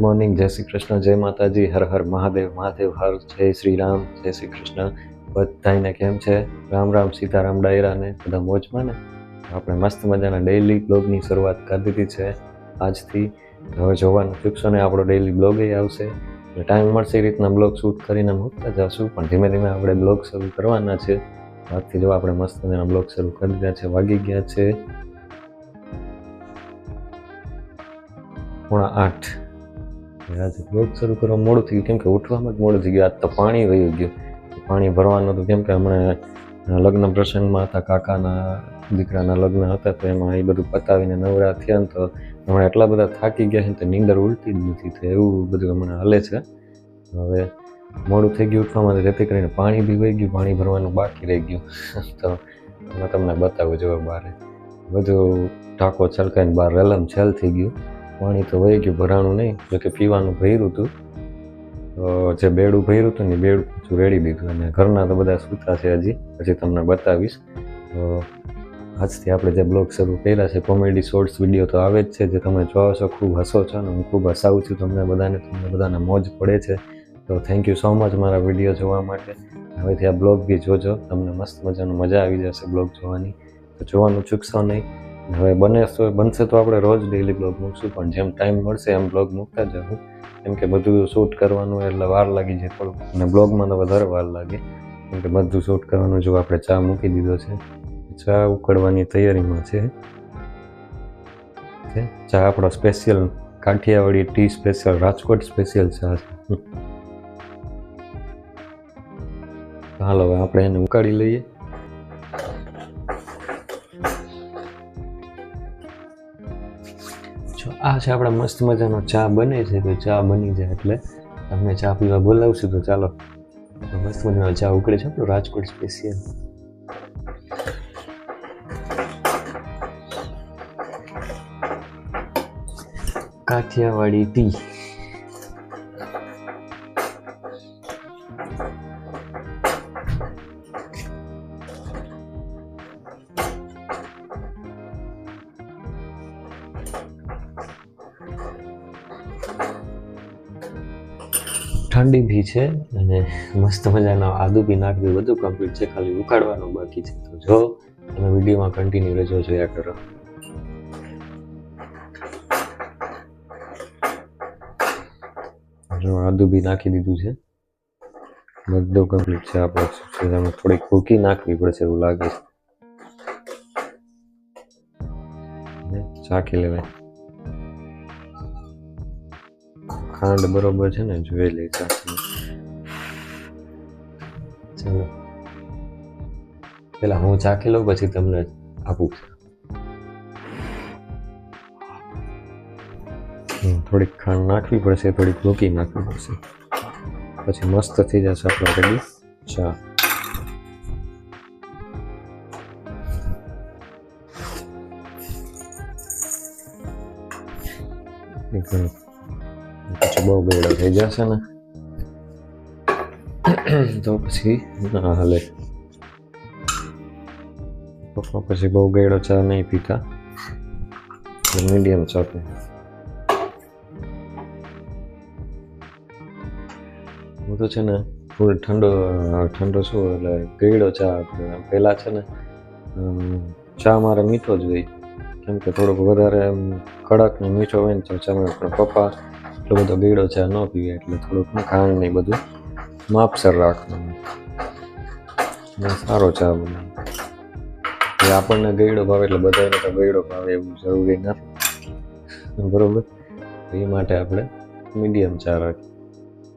Morning જય શ્રી કૃષ્ણ જય માતાજી હર હર મહાદેવ મહાદેવ હર જય શ્રી રામ જય શ્રી કૃષ્ણ બધાને કેમ છે? રામ રામ, સીતારામ, ડાયરાને, બધા મોજમાં ને? આપણે મસ્ત મજાના ડેઇલી બ્લોગની શરૂઆત કરી દીધી છે. આજથી હવે જોવાનું ચૂકશો ને આપણો ડેઇલી બ્લોગ એ આવશે. ટાઈમ મળશે એ રીતના બ્લોગ શૂટ કરીને મૂકતા જશું, પણ ધીમે ધીમે આપણે બ્લોગ શરૂ કરવાના છે. આજથી જો આપણે મસ્ત મજાના બ્લોગ શરૂ કરી દીધા છે, વાગી ગયા છે. પોણા આઠ. આજે બ્લોગ શરૂ કરવા મોડું થઈ ગયું. કેમ કે ઉઠવામાં જ મોડું થઈ ગયું. આજ તો પાણી વહી ગયું. પાણી ભરવાનું હતું કેમ કે હમણાં લગ્ન પ્રસંગમાં હતા, કાકાના દીકરાના લગ્ન હતા, તો એમાં એ બધું પતાવીને નવરા થયા ને તો હમણાં એટલા બધા થાકી ગયા છે તો નીંદર ઉલટી જ નથી તો એવું બધું હમણાં હલે છે. હવે મોડું થઈ ગયું ઉઠવામાં જેથી કરીને પાણી બી વહી ગયું, પાણી ભરવાનું બાકી રહી ગયું. તો એમાં તમને બતાવું જો બારે બધું ટાંકો છલકાઈને બહાર રેલમ છેલ થઈ ગયું. પાણી તો વહી ગયું, ભરાણું નહીં, જોકે પીવાનું ભર્યું હતું જે બેડું ભર્યું હતું ને બેડું પાછું રેડી દીધું. અને ઘરના તો બધા સૂતા છે હજી પછી તમને બતાવીશ. તો આજથી આપણે જે બ્લોગ શરૂ કર્યા છે, કોમેડી, શોર્ટ્સ, વીડિયો તો આવે જ છે, જે તમે જોવો છો, ખૂબ હસો છો અને હું ખૂબ હસાવું છું તમને બધાને તમને બધાને મોજ પડે છે. તો થેન્ક યુ સો મચ મારા વીડિયો જોવા માટે. હવેથી આ બ્લોગ બી જોજો, તમને મસ્ત મજાનું મજા આવી જશે બ્લોગ જોવાની. તો જોવાનું ચૂકશો નહીં. હવે બને બનશે તો આપણે રોજ ડેલી બ્લોગ મૂકશું, પણ જેમ ટાઈમ મળશે એમ બ્લોગ મૂકતા જવું કેમ કે બધું શૂટ કરવાનું એટલે વાર લાગી જાય થોડું અને બ્લોગમાં તો વધારે વાર લાગે. કેમ કે બધું શૂટ કરવાનું, જો આપણે ચા મૂકી દીધો છે ચા ઉકળવાની તૈયારીમાં છે. છે ચા આપણો special Kathiyawadi tea special Rajkot special ચા છે. હાલો હવે આપણે એને ઉકાળી લઈએ. આ છે આપણા મસ્ત મજાનો ચા બને છે, તો ચા બની જાય એટલે તમને ચા પીવા બોલાવશું, તો ચાલો. મસ્ત મજાનો ચા ઉકળે છે આપણો રાજકોટ સ્પેશિયલ કાઠિયાવાડી ટી ઠંડી છે અને મસ્ત મજાનો આદુ બી નાખવી બધું કમ્પ્લીટ છે, ખાલી ઉકાળવાનું બાકી છે. તો જો, તમે વિડીયોમાં કન્ટિન્યુ રહેજો, જોયા કરો. જો, આદુ બી નાખી દીધું છે. બધું કમ્પ્લીટ છે આપણે થોડીક કુકી નાખવી પડશે એવું લાગે છે. ચાખી લેવાય. ખાંડ બરોબર છે ને જોઈ લઈ ચાલો. પેલા હું ચાખી લઉં, પછી તમને આપું. થોડીક ખાંડ નાખવી પડશે, થોડીક ભૂકી નાખવી પડશે. પછી મસ્ત થઈ જશે આપણો રેડી ચા. મિનિટ. બહુ બેડો થઈ જશે ને તો પછી ના હાલે પછી બહુ ગેડો ચા નહીં પીતા મીડિયમ ચા પી હું તો છે ને ફૂલ ઠંડો ઠંડો શું એટલે ગેડો ચા પહેલાં છે ને ચા મારે મીઠો જ હોય કેમ કે થોડોક વધારે કડક ને મીઠો હોય ને તો ચા પણ પપ્પા એટલો બધો ગયડો ચા ન પીવે એટલે થોડુંક ને ખાંડ ને બધું માપસર રાખવાનું. સારો ચા બને એ આપણને ગયડો ભાવે એટલે બધાને તો ગયડો ભાવે એવું જરૂરી નથી. બરોબર? એ માટે આપણે મીડિયમ ચા રાખીએ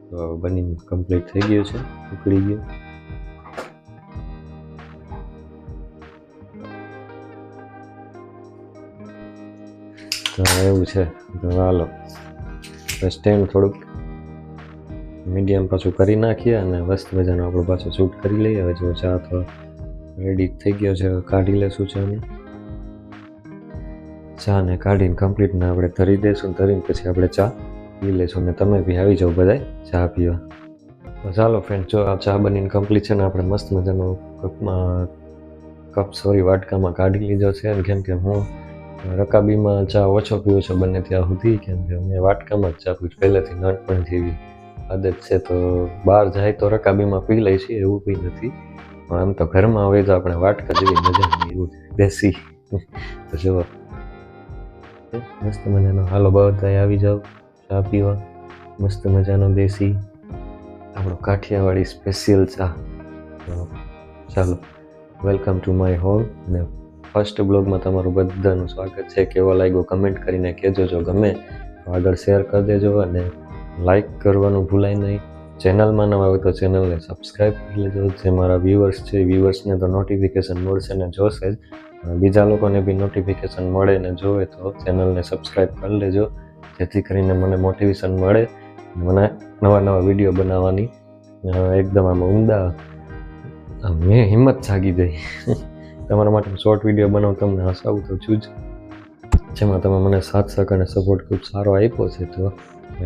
તો બની કમ્પ્લીટ થઈ ગયું છે, ઉકળી ગયું. તો એવું છે, તો હાલો. સ્ટેન્ડ થોડુંક મીડિયમ પાછું કરી નાખીએ અને મસ્ત મજાનો આપણો પાછો શૂટ કરી લઈએ. હવે જો ચા તો રેડી થઈ ગયો છે. કાઢી લેશું ચાને ચાને કાઢીને કમ્પ્લીટને આપણે ધરી દઈશું ધરીને પછી આપણે ચા પી લઈશું ને તમે બી આવી જાઓ બધાય ચા પીવા. ચાલો ફ્રેન્ડ જો આ ચા બનીને કમ્પ્લીટ છે ને આપણે મસ્ત મજાનો કપમાં કપ સોરી વાટકામાં કાઢી લીધો છે. કેમ કે હું રકાબીમાં ચા ઓછો પીવો છો, બને ત્યાં સુધી કેમ કે અમે વાટકામાં જ ચા પીવું પહેલેથી નાનપણ જેવી આદત છે, તો બહાર જાય તો રકાબીમાં પી લઈ છીએ, એવું કંઈ નથી. પણ આમ તો ઘરમાં હોય તો આપણે વાટકા જેવી મજા નહીં એવું દેશી. તો જુઓ. મસ્ત મજાનો. હાલો બધા આવી જાઓ ચા પીવા. મસ્ત મજાનો દેશી, આપણો કાઠિયાવાડી સ્પેશિયલ ચા. ચાલો વેલકમ ટુ માય હોમ અને ફર્સ્ટ બ્લોગમાં તમારું બધાનું સ્વાગત છે. કેવો લાગ્યો કમેન્ટ કરીને કહેજો. જો ગમે તો આગળ શેર કરી દેજો અને લાઈક કરવાનું ભૂલાય નહીં. ચેનલમાં નવા હોય તો ચેનલને સબસ્ક્રાઈબ કરી લેજો. જે મારા વ્યૂવર્સ છે વ્યૂવર્સને તો નોટિફિકેશન મળશે ને જોશે જ. બીજા લોકોને બી નોટિફિકેશન મળે ને જોવે તો ચેનલને સબસ્ક્રાઈબ કરી લેજો. જેથી કરીને મને મોટિવેશન મળે મને નવા નવા વીડિયો બનાવવાની. એકદમ આમ ઉમદા મેં હિંમત જાગી ગઈ. તમારા માટે શોર્ટ વીડિયો બનાવું, તમને હસાવું તો છું જ. જેમાં તમે મને સાથ સહકાર અને સપોર્ટ ખૂબ સારો આપ્યો છે, તો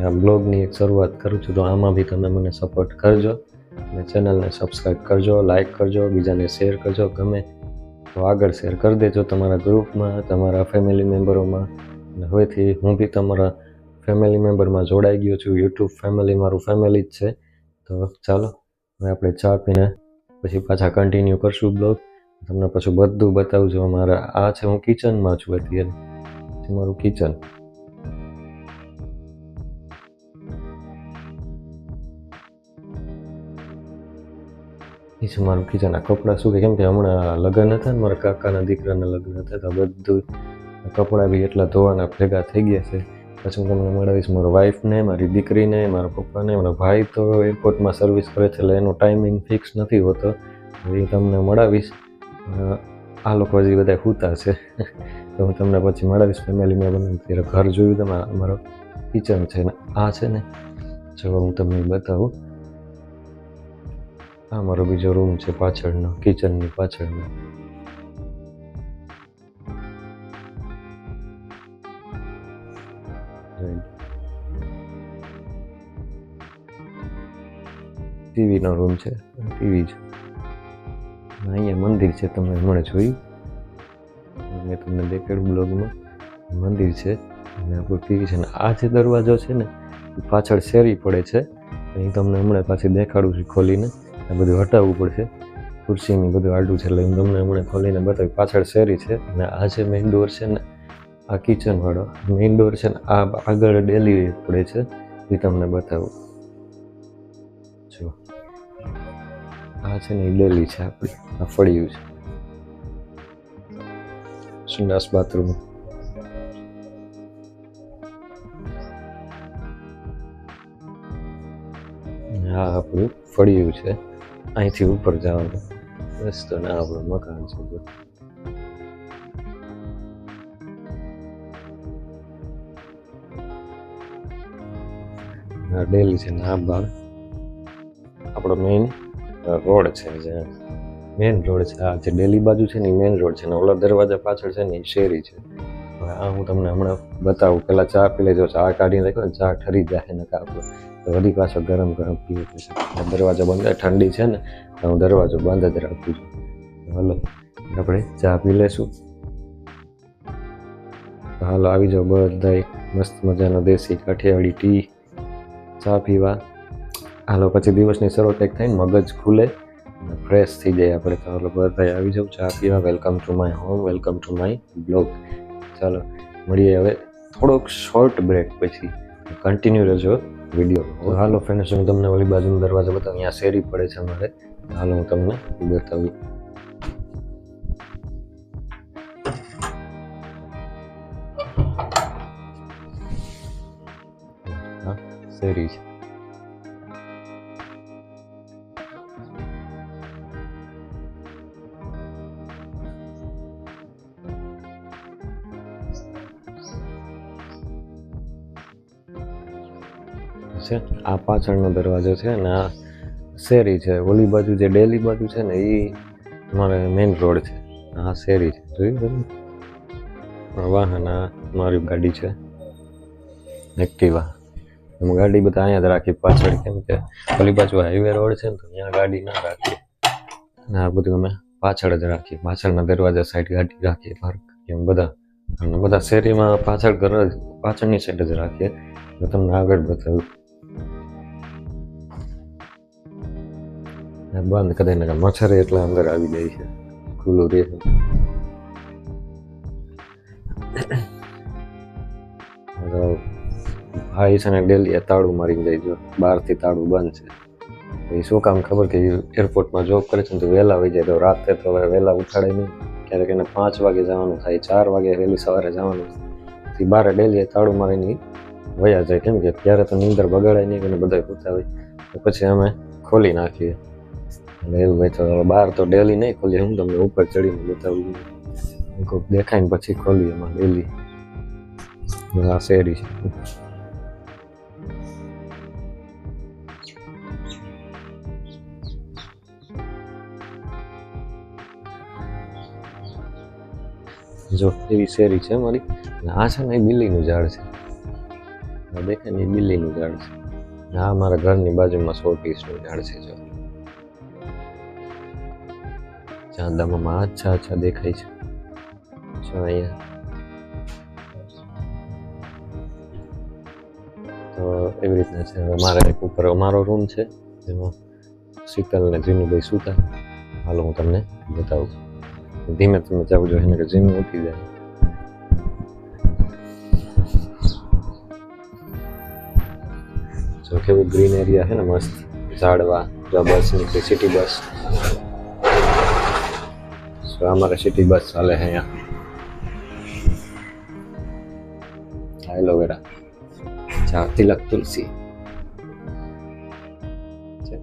આ બ્લોગની એક શરૂઆત કરું છું. તો આમાં બી તમે મને સપોર્ટ કરજો અને ચેનલને સબસ્ક્રાઈબ કરજો લાઇક કરજો, બીજાને શેર કરજો. ગમે તો આગળ શેર કરી દેજો તમારા ગ્રુપમાં તમારા ફેમિલી મેમ્બરોમાં અને હવેથી હું બી તમારા ફેમિલી મેમ્બરમાં જોડાઈ ગયો છું. યુટ્યુબ ફેમિલી મારું ફેમિલી જ છે. તો ચાલો, હવે આપણે ચા પીને પછી પાછા કન્ટિન્યુ કરશું બ્લોગ. તમને પછી બધું બતાવું છું. મારા આ છે, હું કિચનમાં છું અત્યારે. મારું કિચન. એ છે મારું કિચન. આ કપડાં શું કે કેમ કે હમણાં લગ્ન હતા ને મારા કાકાના દીકરાના લગ્ન હતા, તો બધું કપડાં બી એટલા ધોવાના ભેગા થઈ ગયા છે. પછી હું તમને મળાવીશ મારા વાઈફને મારી દીકરીને, મારા પપ્પાને, મારો ભાઈ તો એરપોર્ટમાં સર્વિસ કરે છે, એટલે એનો ટાઈમિંગ ફિક્સ નથી હોતો. એ તમને મળાવીશ. આ લોકો હજી બધા સૂતા છે. તો હું તમને પછી મળાવીશ ફેમિલી બને ત્યારે ઘર જોયું તમે અમારો કિચન છે ને, આ છે ને. જો હું તમને બતાવું. આ મારો બીજો રૂમ છે પાછળનો કિચનની પાછળનો. ટીવીનો રૂમ છે ટીવી છે અહીંયા મંદિર છે તમે હમણાં જોયું. મેં તમને દેખાડ્યું બ્લોગમાં. મંદિર છે, અને આપણું ટીવી છે, અને આ જે દરવાજો છે ને, એ પાછળ શેરી પડે છે. અહીં તમને હમણાં પાછી દેખાડું છું ખોલીને. આ બધું હટાવવું પડશે. ખુરશીની બધું આડું છે, એટલે હું તમને હમણાં ખોલીને બતાવી. પાછળ શેરી છે, અને આ જે મેઇન ડોર છે ને, આ કિચનવાળો મેઇન ડોર છે ને, આ આગળ ડેલી પડે છે, એ તમને બતાવું. આ છે ને ઇડલી ડેલી છે આપણી આ ફળિયું છે. સંડાસ બાથરૂમ. હા આપણું ફળિયું છે. અહીંથી ઉપર જવાનું. બસ તો ના આપણું મકાન છે ડેલી છે ને આ બાર. આપણો મેઇન રોડ છે, જે મેઇન રોડ છે. આ જે ડેલી બાજુ છે ને એ મેઇન રોડ છે ને ઓલા દરવાજા પાછળ છે ને એ શેરી છે. આ હું તમને હમણાં બતાવું. પહેલાં ચા પી લેજો. ચા કાઢીને રાખો ને ચા ઠરી જાય ને આપણો તો. વળી પાછો ગરમ ગરમ પીવું પડશે દરવાજો બંધ ઠંડી છે ને, તો હું દરવાજો બંધ જ રાખું છું. હલો, આપણે ચા પી લેશું. હાલો, આવી જાઓ બધાય. મસ્ત મજાનો દેશી કાઠિયાવાડી ટી ચા પીવા. હાલો પછી દિવસની શરૂઆત એક થાય ને મગજ ખુલે ફ્રેશ થઈ જાય. આપણે તો હાલો બધા આવી જાઉં ચા પીવા. Welcome to my home welcome to my blog ચાલો મળીએ હવે થોડોક શોર્ટ બ્રેક પછી. કન્ટિન્યુ રહેજો વીડિયો હાલો ફ્રેન્ડ્સ હું તમને ઓલી બાજુનો દરવાજો બતાવું. અહીંયા શેરી પડે છે અમારે. હાલો હું તમને બતાવું. હા શેરી છે. છે. આ પાછળનો દરવાજો છે અને આ શેરી છે. ઓલી બાજુ જે ડેલી બાજુ છે ને એ મારે મેઇન રોડ છે. આ શેરી છે. જોયું બધું વાહન, આ મારી ગાડી છે. એક્ટિવા. એમ ગાડી બધા અહીંયા જ રાખી પાછળ, કેમ કે ઓલી બાજુ હાઈવે રોડ છે ને, તો ત્યાં ગાડી ના રાખીએ અને આ બધું અમે પાછળ જ રાખીએ. પાછળના દરવાજા સાઈડ ગાડી રાખીએ પાર્ક એમ બધા. અને બધા શેરીમાં પાછળ ઘર જ, પાછળની સાઈડ જ રાખીએ. તમને આગળ બતાવ્યું બંધ ને મચ્છર એટલા અંદર આવી જાય છે. ખુલ્લું રહે ભાઈ છે ને ડેલી તાળું મારીને જાય જો બહારથી તાળું બંધ છે. એ શું કામ ખબર કે એરપોર્ટમાં જોબ કરે છે ને તો વહેલા આવી જાય. તો રાતે તો વહેલા ઉઠાડે નહીં. ક્યારેક એને પાંચ વાગે જવાનું થાય, ચાર વાગે વહેલી સવારે જવાનું એ બારે ડેલી તાળું મારીને વયા જાય. કેમ કે ત્યારે તો નીંદર બગાડાય નહીં અને બધા પૂછતા હોય પછી અમે ખોલી નાખીએ. એટલે બહાર તો ડેલી નહીં ખોલીએ. હું તમને ઉપર ચડીને બતાવું. કોઈક દેખાય ને પછી ખોલીએ એમાં ડેલી. આ શેરી છે. જો, એવી શેરી છે મારી આ છે ને એ બિલ્લીનું ઝાડ છે. આ દેખાય ને એ બિલ્લીનું ઝાડ છે. આ મારા ઘરની બાજુમાં સો પીસનું ઝાડ છે, જો. ચાંદામાં અચ્છા અચ્છા દેખાય છે. અહીંયા. તો એવી રીતના છે, હવે મારે એક ઉપર અમારો રૂમ છે, જેમાં શીતલ ને જીનુભાઈ સૂતા. હાલો હું તમને બતાવું ધીમે ધીમે જવું જોઈએ એને જીનું ઉઠી જાય. જો કેવું ગ્રીન એરિયા છે ને મસ્ત, ઝાડવા બસ નીકળી સિટી બસ અમારે સિટી બસ ચાલે છે અહીંયા. એલોવેરા ચા, તિલક તુલસી. છે.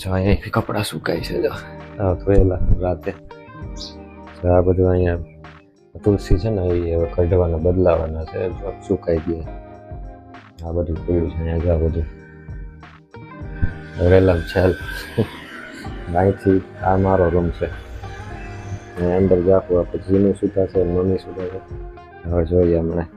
જો અહીંયા કપડાં સુકાય છે, જો. ધોયેલા, રાતે. આ બધું અહીંયા તુલસી છે ને, એ હવે કઢવાના, બદલાવાના છે. સુકાઈ ગયા. આ બધું પીળું છે અહીંયા બધું. રેલમ છેલ અહીંથી આ મારો રૂમ છે. અંદર જાખું આપણે જીનું સુતા છે મમ્મી સુતા છે હવે જોઈએ હમણાં.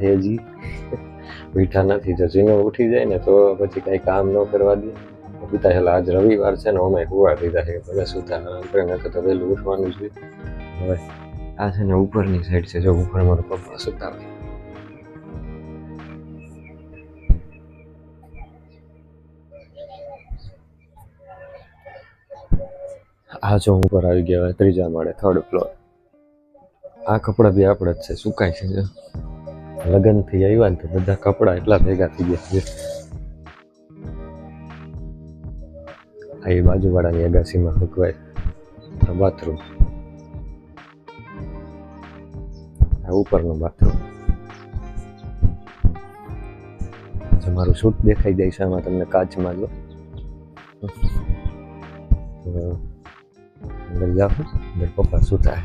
છે હજી બેઠા નથી જો ઉઠી જાય ને તો પછી કાંઈ કામ ન કરવા દે. પિતા હેલા આજ રવિવાર છે ને અમે કુવા દીધા છે ભલે સૂતા કરે ન તો વહેલું ઉઠવાનું છે હવે આ છે ને ઉપરની સાઈડ છે, જો ઉપર મારો પપ્પા સુતા હોય. આ જો ઉપર આવી ગયા ત્રીજા માળે થર્ડ ફ્લોર આ કપડાં બી આપણે જ છે, સુકાય છે જો. લગ્નથી આવ્યા ને તો બધા કપડાં એટલા ભેગા થઈ ગયા છે. આ એ બાજુવાળાની અગાસીમાં સુકવાય બાથરૂમ. આ ઉપરનું બાથરૂમ. મારું શૂટ દેખાઈ જાય છે, આમાં તમને કાચમાં જો. અંદર જાઓ, અંદર પપ્પા સુતા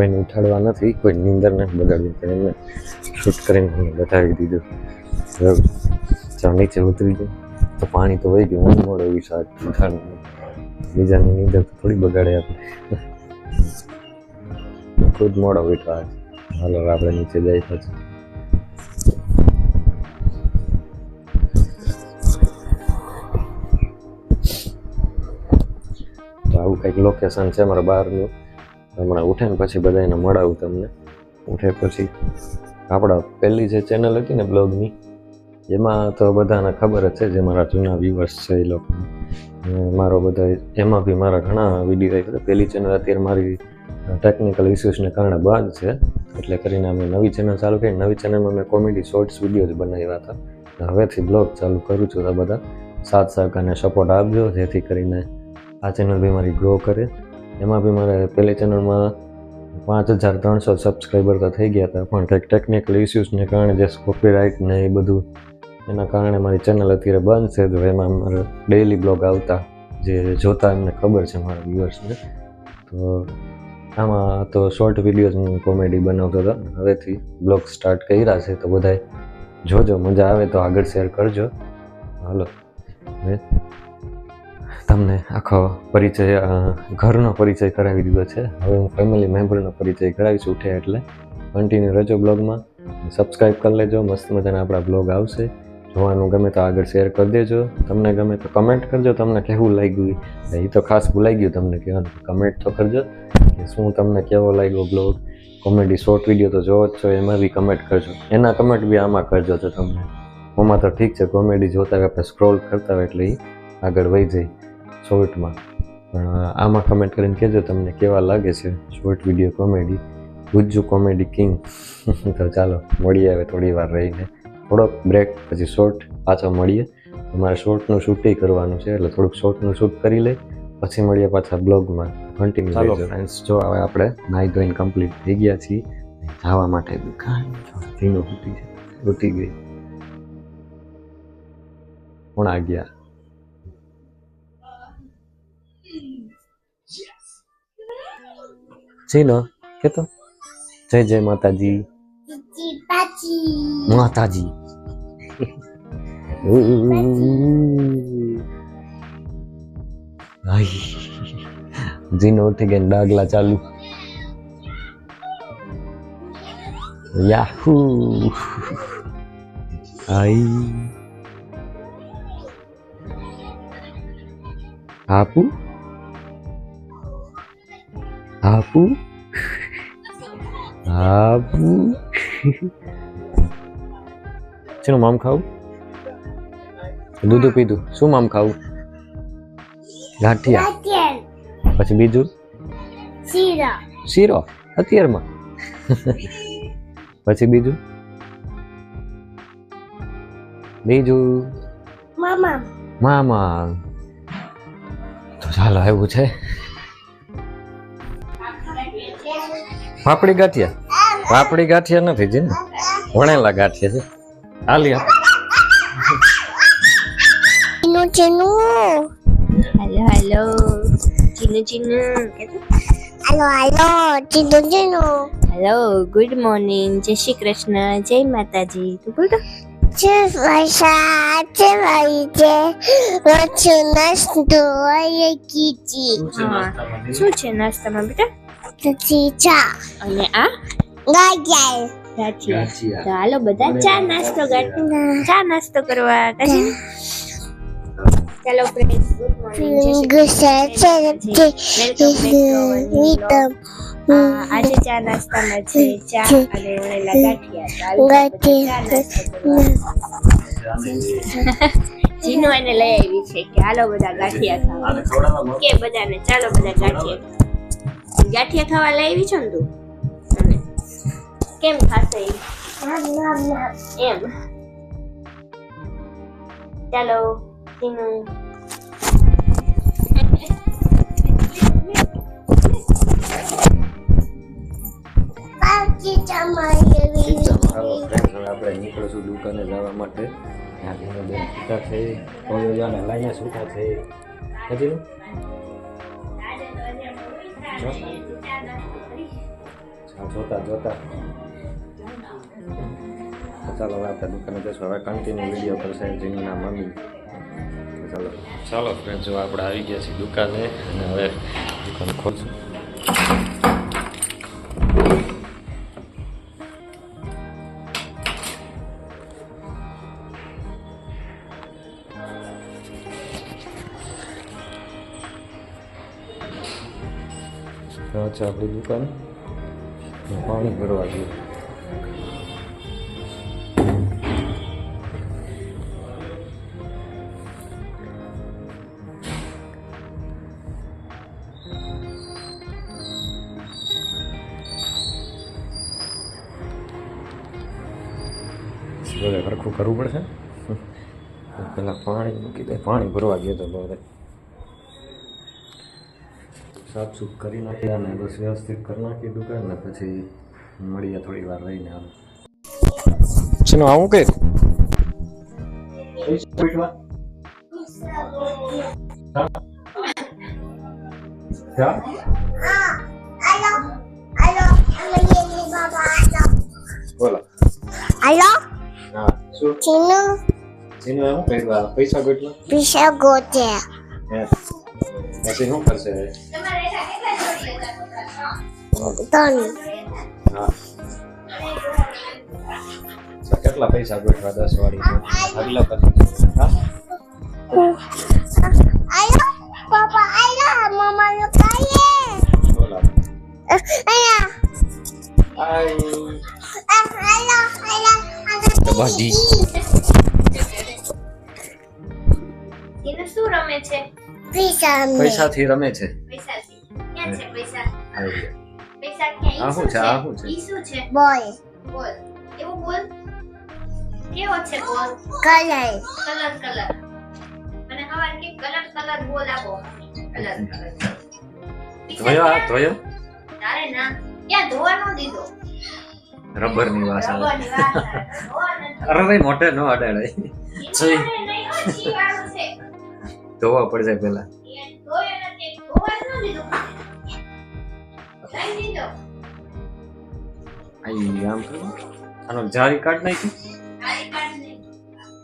કોઈને ઉઠાડવા નથી, કોઈ નીંદર નથી બગાડવી પણ એમને શૂટ કરીને મને બતાવી દીધું. ચાલ નીચે ઉતરી જાય તો પાણી તો વહી ગયું હું મોડો એવી સાત બીજાની નીંદર થોડી બગાડે આપણે. ખુદ મોડો ઉઠવા હાલો આપણે નીચે જઈ પછી. આવું કંઈક લોકેશન છે મારા બહારનું હમણાં ઉઠે ને પછી બધાને મળાવું તમને. ઉઠે પછી આપણા પહેલી જે ચેનલ હતી ને બ્લોગની એમાં તો બધાને ખબર જ છે જે મારા જૂના વ્યુઅર્સ છે એ લોકો. મારો બધા એમાં બી મારા ઘણા વીડિયો આવ્યા પહેલી ચેનલ અત્યારે મારી ટેકનિકલ ઇસ્યુઝને કારણે બંધ છે. એટલે કરીને અમે નવી ચેનલ ચાલુ કરી. નવી ચેનલમાં મેં કોમેડી શોર્ટ્સ વીડિયો જ બનાવ્યા હતા. હવેથી બ્લોગ ચાલુ કરું છું તો બધા સાથ સહકારને સપોર્ટ આપજો, જેથી કરીને આ ચેનલ બી મારી ગ્રો કરે. એમાં બી મારે પહેલી ચેનલમાં પાંચ હજાર ત્રણસો સબસ્ક્રાઈબર તો થઈ ગયા હતા, પણ કંઈક ટેકનિકલ ઇસ્યુઝને કારણે જે કોપીરાઇટ ને એ બધું, એના કારણે મારી ચેનલ અત્યારે બંધ છે. તો એમાં મારે ડેઈલી બ્લોગ આવતા, જે જોતા એમને ખબર છે મારા વ્યુઅર્સને તો આમાં તો શોર્ટ વિડીયોઝ હું કોમેડી બનાવતો હતો. હવેથી બ્લોગ સ્ટાર્ટ કર્યા છે, તો બધાય જોજો, મજા આવે તો આગળ શેર કરજો. હાલો તમને આખો પરિચય ઘરનો પરિચય કરાવી દીધો છે. હવે હું ફેમિલી મેમ્બરનો પરિચય કરાવીશ ઉઠે એટલે. કન્ટિન્યુ રહેજો બ્લોગમાં. સબસ્ક્રાઈબ કરી લેજો. મસ્ત મજાના આપણા બ્લોગ આવશે. જોવાનું ગમે તો આગળ શેર કરી દેજો. તમને ગમે તો કમેન્ટ કરજો. તમને કેવું લાગ્યું? એ તો ખાસ ભૂલાઈ ગયું તમને કહેવાનું. કમેન્ટ તો કરજો. કે શું તમને કેવો લાગ્યો બ્લોગ? કોમેડી શોર્ટ વીડિયો તો જોવો જ છો. એમાં બી કમેન્ટ કરજો. એના કમેન્ટ બી આમાં કરજો તો તમને. આમાં તો ઠીક છે. કોમેડી જોતા હોય, આપણે સ્ક્રોલ કરતા હોય એટલે એ આગળ વહી જાય. શોર્ટમાં પણ આમાં કમેન્ટ કરીને કહેજો તમને કેવા લાગે છે short video comedy Gujju comedy king તો ચાલો મળીએ આવે થોડી વાર રહીને. થોડોક બ્રેક પછી શોર્ટ પાછો મળીએ. અમારે શોર્ટનું શૂટિંગ કરવાનું છે એટલે થોડુંક શોર્ટનું શૂટ કરી લઈ પછી મળીએ પાછા બ્લોગમાં કન્ટિન્યુ ચાલો. ફ્રેન્ડ્સ જો હવે આપણે નાહી ધોઈને કમ્પ્લીટ થઈ ગયા છીએ જવા માટે દુકાન ધીનો ઉઠી છે. ઉઠી ગઈ. પોણા ગયા? ચીનો કેતો જય જય માતાજી માતાજી આઈ જીનો ઉઠી ગઈ ને ડાગલા ચાલુ યાહુ આઈ આપુ આપુ આપુ શેનું મામ ખાવું દૂધ પીધું શું મામ ખાવું ગાંઠિયા પછી બીજું શીરો અત્યારમાં પછી બીજું બીજું મામા તો ચાલો એવું છે પાપડી ગાંઠિયા? પાપડી ગાંઠિયા નથી જી ને વણેલા ગાંઠિયા છે. હાલી Chinu hello hello. Chinu Chinu. Hello hello. Chinu Chinu. Hello good morning જય શ્રી કૃષ્ણ. જય માતાજી. તું બોલ તો. ભાઈ છે rochunas નાસ્તો kiti. કીચી. શું છે નાસ્તામાં બેટા? Taticha, અને આ ગાજર. ગાંઠિયા તો હાલો બધા ચા નાસ્તો કરવા ચા નાસ્તો કરવા કાશી? ચાલો ફ્રેન્ડ્સ ગુડ મોર્નિંગ Gusa, આજે ચા નાસ્તામાં છે ચા અને વણેલા ગાંઠિયા. ચા. જીનો એને લઈ આવી છે કે હાલો બધા ગાંઠિયા ખાવા. કે બધાને ચાલો બધા ગાંઠિયા. ગાંઠિયા ખાવા લાવી છો ને તું? કેમ ખાશે એમ. ચાલો હવે આપણે નીકળશું દુકાને જવા માટે. ત્યાં ધીમે ધીમે છૂટા થઈ છૂટા પછી જોતા જોતા. ચાલો, હવે આપણે દુકાને જઈશું. હવે કન્ટિન્યુ વીડિયો કરશે જીનના મમ્મી. ચાલો. ચાલો ફ્રેન્ડ જો આપણે આવી ગયા છીએ દુકાને, અને હવે દુકાન ખોલશું. છે આપણી દુકાન. પાણી ભરવા જઈએ સરખું કરવું પડશે. પહેલાં પાણી મૂકી દે. પાણી ભરવા ગયો તો બધા સાફ સૂફ કરી નાખ્યા અને બસ વ્યવસ્થિત કરી નાખી દુકાન ને પછી મળીએ થોડી વાર રહીને આમ. શેનું આવું કે. બોલો. Alo, હા શું? એમ? કર્યું પૈસા કેટલા? bisa gote. પછી શું કરશે? ચોકલેટ આપો? Ton, હા તો કેટલા પૈસા ગોઠવા દસ વાળી આગલા પછી હા alo, Papa, alo, Mama lo kaya. બોલો Alo, આઈ ah, alo, alo, alo. Bagi. એને શું રમે છે Bisa me. પૈસાથી રમે છે આ શું છે? આ શું છે? ઈ શું છે Boy, બોલ એવું બોલ કેવો છે બોલ kalay. કલર કલર મને હવાર કે કલર કલર બોલ આપો કલર કલર ધોયો આ ધોયો તારે ના ક્યાં ધોવા નો દીધો રબરની વાસ આવે અરે ભાઈ મોટે નો અડાડે ઈ મારે નહીં હો, ઈ ધોવા પડશે પેલા ધોયો નથી ધોવા જ ન દીધો આઈ આમ કરો આનો જારી કાઢ નાખી જારી કાર્ડ નહીં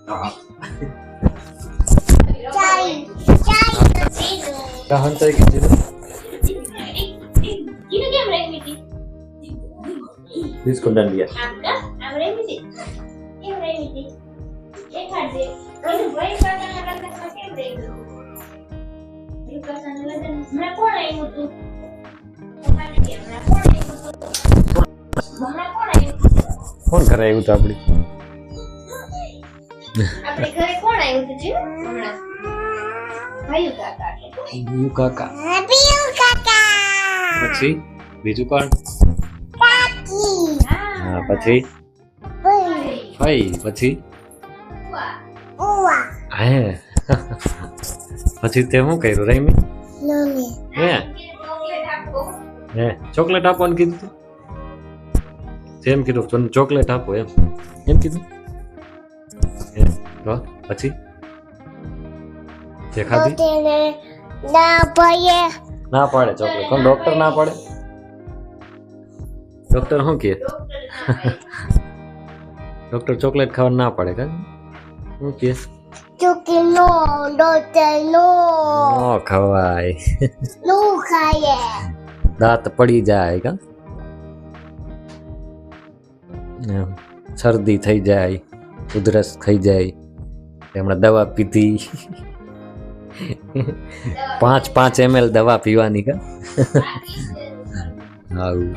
હા જારી જીરો કેમ રહી હમણાં કોણ આવ્યું તું તમારી કે હમણાં કોણ આવ્યું તું હમણાં કોણ આવ્યું કોણ તો આપડી આપણે? ઘરે કોણ આવ્યું હતું હમણાં. ભાઈ કાકા કાકા. you, Kaka. પછી? બીજું કોણ. હા પછી? ભાઈ. પછી. હે. પછી તે શું કર્યું રમી? હે. હે. ચોકલેટ આપવાનું કીધું જેમ કીધું તને ચોકલેટ આપો એમ. એમ કીધું. પછી? જે ખાધી? ના પાડે ના પાડે ચોકલેટ. કોણ ડોક્ટર ના પાડે? ડોક્ટર શું કહે? ડોક્ટર ચોકલેટ ખાવા ના પાડે કા? શું કહે? no. ન ખવાય. દાંત પડી જાય કા? એમ. શરદી થઈ જાય ઉધરસ થઈ જાય એમણે દવા પીધી. પાંચ પાંચ એમએલ દવા પીવાની કા? આવું.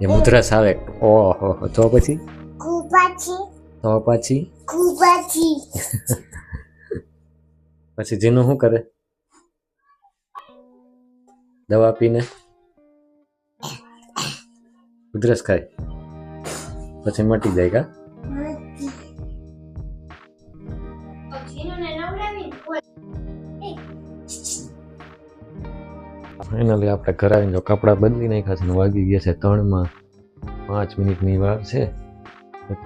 એ ઉધરસ આવે. ઓહો તો પછી? તો પછી? પછી જીનું શું કરે? દવા પીને? ઉધરસ ખાય. પછી મટી જાય કા. ફાઇનલી આપણે ઘરે આવીને જો કપડાં બદલી નાખ્યા છે વાગી ગયા છે ત્રણમાં. પાંચ મિનિટની વાર છે.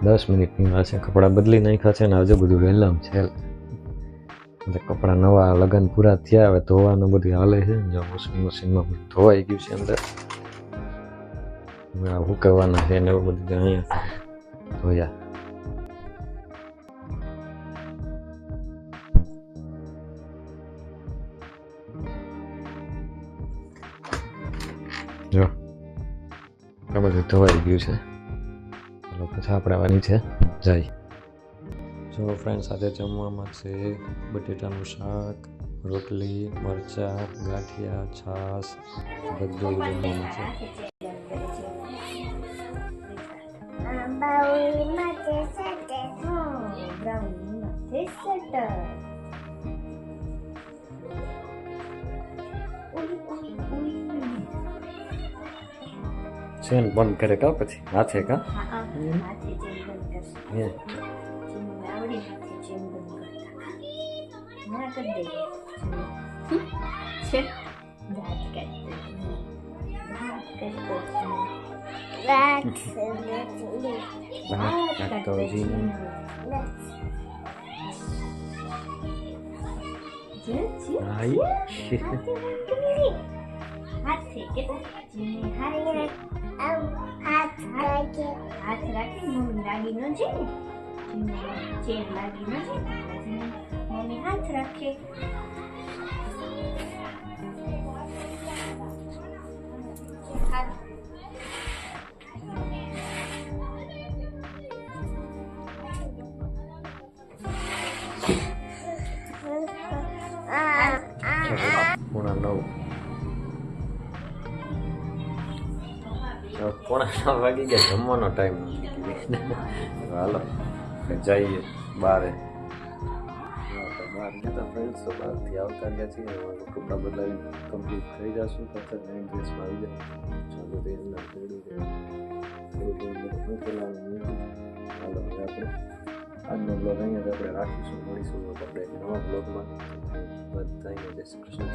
દસ મિનિટની વાર છે. કપડાં બદલી નાખ્યા છે ને હજુ બધું વહેલામ છે. એટલે કપડાં નવા લગન પૂરા થયા હવે ધોવાનું બધું હાલે છે જો વોશિંગ મશીનમાં ધોવાઈ ગયું છે અંદર. હવે આ હુકવવાના છે ને એવું બધું અહીંયા ધોયા જો આ બધું ધોવાઈ ગયું છે ચાલો પછી આપણે આવવાની છે જાય જો ફ્રેન્ડ સાથે જમવામાં છે બટેટાનું શાક રોટલી મરચાં ગાંઠિયા છાશ બધું જમવામાં છે ચેન બંધ કરે કા પછી? હાથે કા? હા હા હાથે ચેન બંધ કરશે હે ચેન આવડી હાથે ચેન બંધ કરતા ના કરી દઈએ છે દાંત કાઢી દાંત કાઢી પોણા નવ વાગી ગયા, જમવાનો ટાઈમ હાલો, જઈએ બારે. બહાર ગયા ફ્રેન્ડ્સ તો બહારથી આવતા ગયા છીએ કપડાં બદલાવી કમ્પ્લીટ થઈ જશું પાછા નવી ડ્રેસમાં આવી જાય ચાલો, તે એમના થોડું આપણે આજનો બ્લોગ અહીંયા આપણે રાખીશું, મળીશું આપણે નવા બ્લોગમાં બધાને જય શ્રી કૃષ્ણ